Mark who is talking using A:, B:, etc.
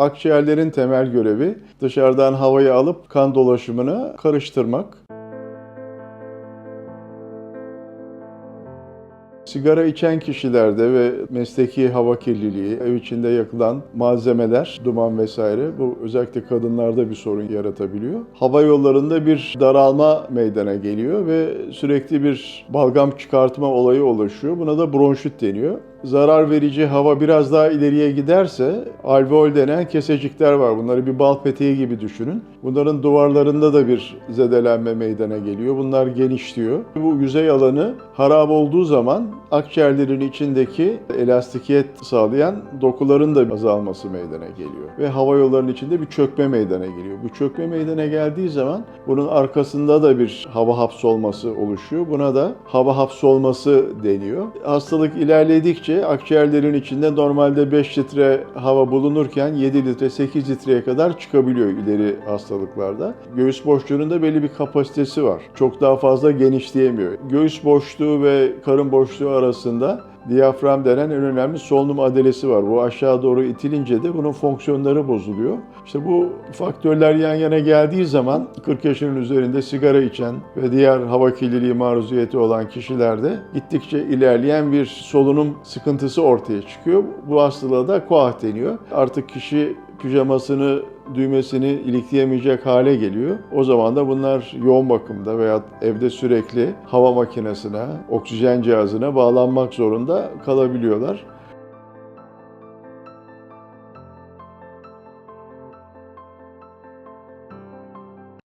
A: Akciğerlerin temel görevi dışarıdan havayı alıp kan dolaşımını karıştırmak. Sigara içen kişilerde ve mesleki hava kirliliği, ev içinde yakılan malzemeler, duman vesaire bu özellikle kadınlarda bir sorun yaratabiliyor. Hava yollarında bir daralma meydana geliyor ve sürekli bir balgam çıkartma olayı oluşuyor. Buna da bronşit deniyor. Zarar verici hava biraz daha ileriye giderse alveol denen kesecikler var. Bunları bir bal peteği gibi düşünün. Bunların duvarlarında da bir zedelenme meydana geliyor. Bunlar genişliyor. Bu yüzey alanı harap olduğu zaman akciğerlerin içindeki elastikiyet sağlayan dokuların da azalması meydana geliyor. Ve hava yollarının içinde bir çökme meydana geliyor. Bu çökme meydana geldiği zaman bunun arkasında da bir hava hapsolması oluşuyor. Buna da hava hapsolması deniyor. Hastalık ilerledikçe akciğerlerin içinde normalde 5 litre hava bulunurken 7 litre 8 litreye kadar çıkabiliyor ileri hastalıklarda. Göğüs boşluğunun da belli bir kapasitesi var. Çok daha fazla genişleyemiyor. Göğüs boşluğu ve karın boşluğu arasında diyafram denen en önemli solunum adalesi var. Bu aşağı doğru itilince de bunun fonksiyonları bozuluyor. İşte bu faktörler yan yana geldiği zaman 40 yaşının üzerinde sigara içen ve diğer hava kirliliği maruziyeti olan kişilerde gittikçe ilerleyen bir solunum sıkıntısı ortaya çıkıyor. Bu hastalığa da koah deniyor. Artık kişi pijamasını düğmesini ilikleyemeyecek hale geliyor. O zaman da bunlar yoğun bakımda veya evde sürekli hava makinesine, oksijen cihazına bağlanmak zorunda kalabiliyorlar.